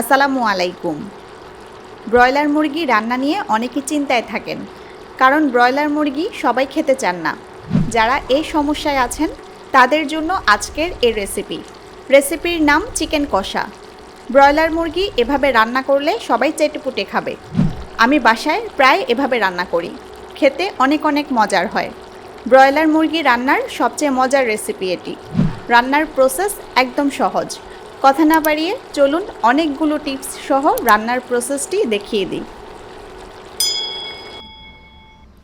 আসসালামু আলাইকুম। ব্রয়লার মুরগি রান্না নিয়ে অনেকে চিন্তায় থাকেন, কারণ ব্রয়লার মুরগি সবাই খেতে চান না। যারা এই সমস্যায় আছেন, তাদের জন্য আজকের এই রেসিপি রেসিপির নাম চিকেন কষা। ব্রয়লার মুরগি এভাবে রান্না করলে সবাই চেটেপুটে খাবে। আমি বাসায় প্রায় এভাবে রান্না করি। খেতে অনেক অনেক মজার হয়। ব্রয়লার মুরগি রান্নার সবচেয়ে মজার রেসিপি এটি। রান্নার প্রসেস একদম সহজ। কথা না বাড়িয়ে চলুন অনেকগুলো টিপস সহ রান্নার প্রসেসটি দেখিয়ে দিই।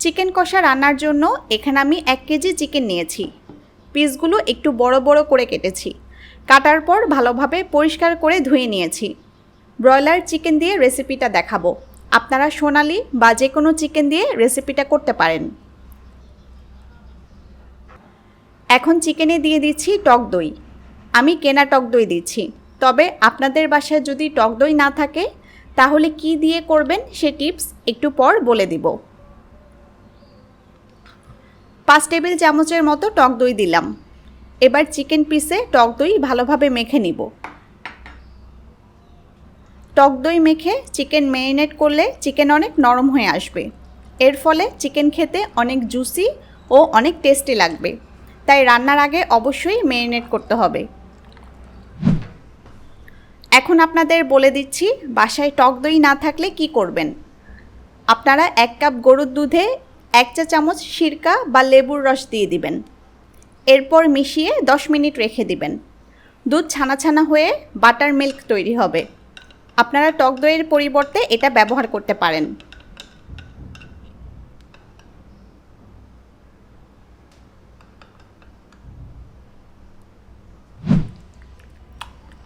চিকেন কষা রান্নার জন্য এখানে আমি এক কেজি চিকেন নিয়েছি। পিসগুলো একটু বড় বড় করে কেটেছি। কাটার পর ভালোভাবে পরিষ্কার করে ধুয়ে নিয়েছি। ব্রয়লার চিকেন দিয়ে রেসিপিটা দেখাবো। আপনারা সোনালি বা যে কোনো চিকেন দিয়ে রেসিপিটা করতে পারেন। এখন চিকেনে দিয়ে দিচ্ছি টক দই। আমি কেনা টক দই দিচ্ছি। তবে আপনাদের বাসায় যদি টক দই না থাকে, তাহলে কি দিয়ে করবেন সে টিপস একটু পর বলে দিব। পাঁচ টেবিল চামচের মতো টক দই দিলাম। এবার চিকেন পিসে টক দই ভালোভাবে মেখে নিব। টক দই মেখে চিকেন ম্যারিনেট করলে চিকেন অনেক নরম হয়ে আসবে। এর ফলে চিকেন খেতে অনেক জুসি ও অনেক টেস্টি লাগবে। তাই রান্নার আগে অবশ্যই ম্যারিনেট করতে হবে। এখন আপনাদের বলে দিচ্ছি, বাসায় টক দই না থাকলে কি করবেন? আপনারা এক কাপ গরুর দুধে এক চা চামচ সিরকা বা লেবুর রস দিয়ে দিবেন। এরপর মিশিয়ে দশ মিনিট রেখে দিবেন। দুধ ছানা ছানা হয়ে বাটার মিল্ক তৈরি হবে। আপনারা টক দইয়ের পরিবর্তে এটা ব্যবহার করতে পারেন।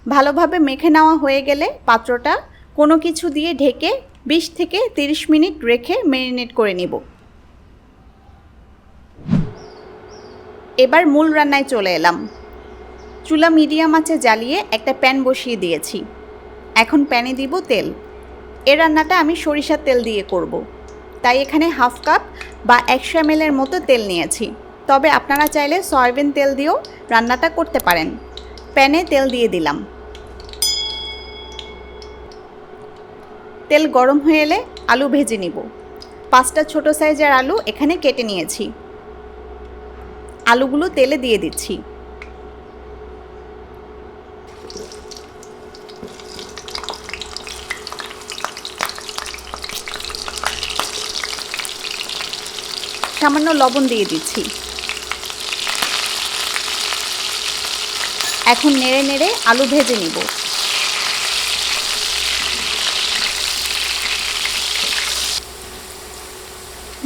ভালোভাবে মেখে নেওয়া হয়ে গেলে পাত্রটা কোনো কিছু দিয়ে ঢেকে বিশ থেকে তিরিশ মিনিট রেখে ম্যারিনেট করে নিব। এবার মূল রান্নায় চলে এলাম। চুলা মিডিয়াম আঁচে জ্বালিয়ে একটা প্যান বসিয়ে দিয়েছি। এখন প্যানে দিব তেল। এ রান্নাটা আমি সরিষার তেল দিয়ে করব। তাই এখানে হাফ কাপ বা একশো এর মতো তেল নিয়েছি। তবে আপনারা চাইলে সয়াবিন তেল দিয়েও রান্নাটা করতে পারেন। প্যানে তেল দিয়ে দিলাম। তেল গরম হয়ে এলে আলু ভেজে নিব। পাঁচটা ছোট সাইজের আলু এখানে কেটে নিয়েছি। আলুগুলো তেলে দিয়ে দিচ্ছি। সামান্য লবণ দিয়ে দিচ্ছি। এখন নেড়ে নেড়ে আলু ভেজে নিব।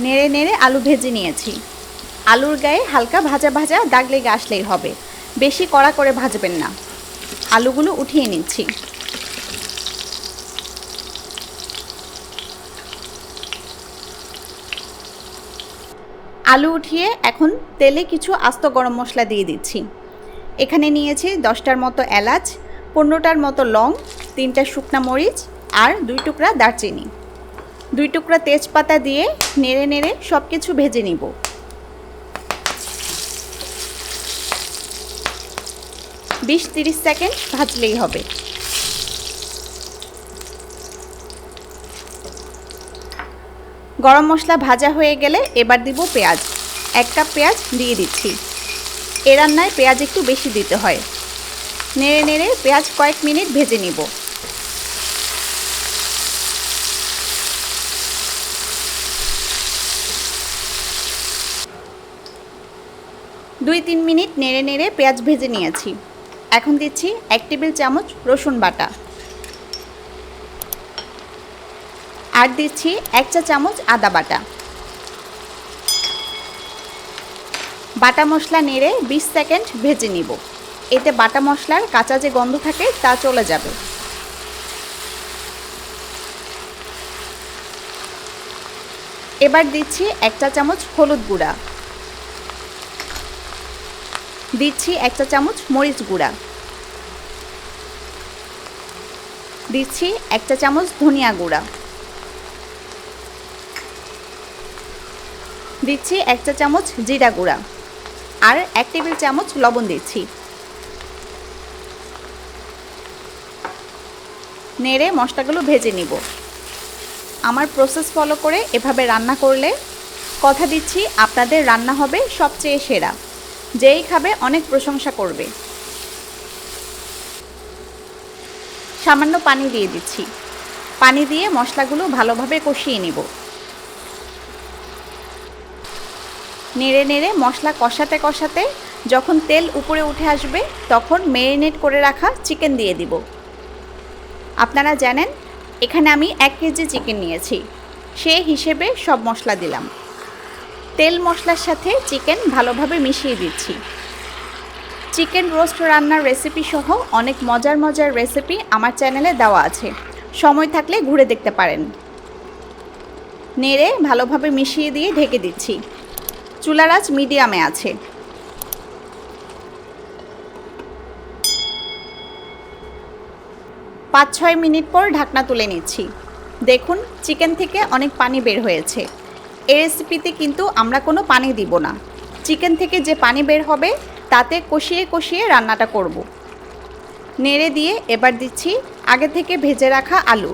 নেড়ে নেড়ে আলু ভেজে নিয়েছি। আলুর গায়ে হালকা ভাজা ভাজা দাগ লেগে আসলেই হবে। বেশি কড়া করে ভাজবেন না। আলুগুলো উঠিয়ে নিচ্ছি। আলু উঠিয়ে এখন তেলে কিছু আস্ত গরম মশলা দিয়ে দিচ্ছি। এখানে নিয়েছি দশটার মতো এলাচ, পনেরোটার মতো লং, তিনটা শুকনা মরিচ আর দুই টুকরা দারচিনি। দুই টুকরা তেজপাতা দিয়ে নেড়ে নেড়ে সব কিছু ভেজে নিব। বিশ তিরিশ সেকেন্ড ভাজলেই হবে। গরম মশলা ভাজা হয়ে গেলে এবার দিব পেঁয়াজ। এক কাপ পেঁয়াজ দিয়ে দিচ্ছি। এ রান্নায় পেঁয়াজ একটু বেশি দিতে হয়। নেড়ে নেড়ে পেঁয়াজ কয়েক মিনিট ভেজে নিব। দুই তিন মিনিট নেড়ে নেড়ে পেঁয়াজ ভেজে নিয়েছি। এখন দিচ্ছি এক টেবিল চামচ রসুন বাটা। আর দিচ্ছি এক চা চামচ আদা বাটা। বাটা মশলা নেড়ে বিশ সেকেন্ড ভেজে নিব। এতে বাটা মশলার কাঁচা যে গন্ধ থাকে তা চলে যাবে। এবার দিচ্ছি এক চা চামচ হলুদ গুঁড়া। দিচ্ছি এক চা চামচ মরিচ গুঁড়া। দিচ্ছি এক চা চামচ ধনিয়া গুঁড়া। দিচ্ছি এক চা চামচ জিরা গুঁড়া আর এক টেবিল চামচ লবণ দিচ্ছি। নেড়ে মশলাগুলো ভেজে নিব। আমার প্রসেস ফলো করে এভাবে রান্না করলে কথা দিচ্ছি, আপনাদের রান্না হবে সবচেয়ে সেরা। যেই খাবে অনেক প্রশংসা করবে। সামান্য পানি দিয়ে দিচ্ছি। পানি দিয়ে মশলাগুলো ভালোভাবে কষিয়ে নিব। নেড়ে নেড়ে মশলা কষাতে কষাতে যখন তেল উপরে উঠে আসবে তখন মেরিনেট করে রাখা চিকেন দিয়ে দিব। আপনারা জানেন, এখানে আমি এক কেজি চিকেন নিয়েছি। সেই হিসেবে সব মশলা দিলাম। তেল মশলার সাথে চিকেন ভালোভাবে মিশিয়ে দিচ্ছি। চিকেন রোস্ট রান্নার রেসিপি সহ অনেক মজার মজার রেসিপি আমার চ্যানেলে দেওয়া আছে। সময় থাকলে ঘুরে দেখতে পারেন। নেড়ে ভালোভাবে মিশিয়ে দিয়ে ঢেকে দিচ্ছি। চুলার মিডিয়ামে আছে। পাঁচ ছয় মিনিট পর ঢাকনা তুলে নিচ্ছি। দেখুন, চিকেন থেকে অনেক পানি বের হয়েছে। এই রেসিপিতে কিন্তু আমরা কোনো পানি দিব না। চিকেন থেকে যে পানি বের হবে, তাতে কষিয়ে কষিয়ে রান্নাটা করব। নেড়ে দিয়ে এবার দিচ্ছি আগে থেকে ভেজে রাখা আলু।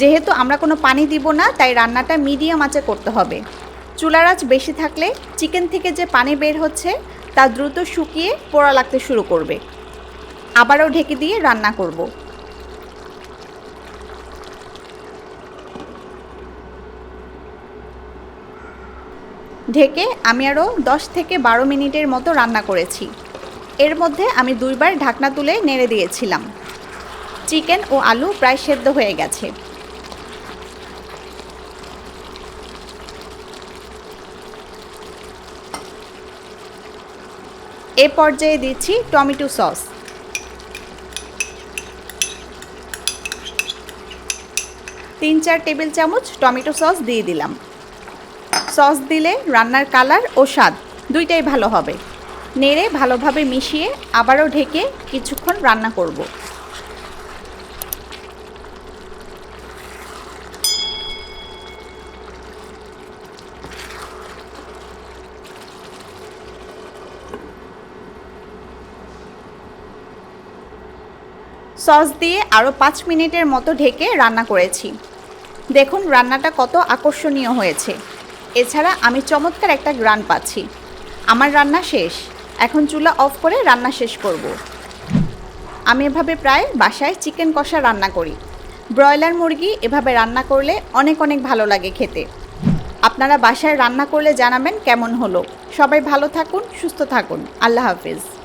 যেহেতু আমরা কোনো পানি দিব না, তাই রান্নাটা মিডিয়াম আঁচে করতে হবে। চুলার আঁচ বেশি থাকলে চিকেন থেকে যে পানি বের হচ্ছে, তা দ্রুত শুকিয়ে পোড়া লাগতে শুরু করবে। আবারও ঢেকে দিয়ে রান্না করব। ঢেকে আমি আরও দশ থেকে বারো মিনিটের মতো রান্না করেছি। এর মধ্যে আমি দুইবার ঢাকনা তুলে নেড়ে দিয়েছিলাম। চিকেন ও আলু প্রায় সেদ্ধ হয়ে গেছে। এ পর্যায়ে দিচ্ছি টমেটো সস। তিন চার টেবিল চামচ টমেটো সস দিয়ে দিলাম। সস দিলে রান্নার কালার ও স্বাদ দুইটাই ভালো হবে। নেড়ে ভালোভাবে মিশিয়ে আবারও ঢেকে কিছুক্ষণ রান্না করব। সস দিয়ে আরও পাঁচ মিনিটের মতো ঢেকে রান্না করেছি। দেখুন, রান্নাটা কত আকর্ষণীয় হয়েছে। এছাড়া আমি চমৎকার একটা গ্রান পাচ্ছি। আমার রান্না শেষ। এখন চুলা অফ করে রান্না শেষ করব। আমি এভাবে প্রায় বাসায় চিকেন কষা রান্না করি। ব্রয়লার মুরগি এভাবে রান্না করলে অনেক অনেক ভালো লাগে খেতে। আপনারা বাসায় রান্না করলে জানাবেন কেমন হলো। সবাই ভালো থাকুন, সুস্থ থাকুন। আল্লাহ হাফিজ।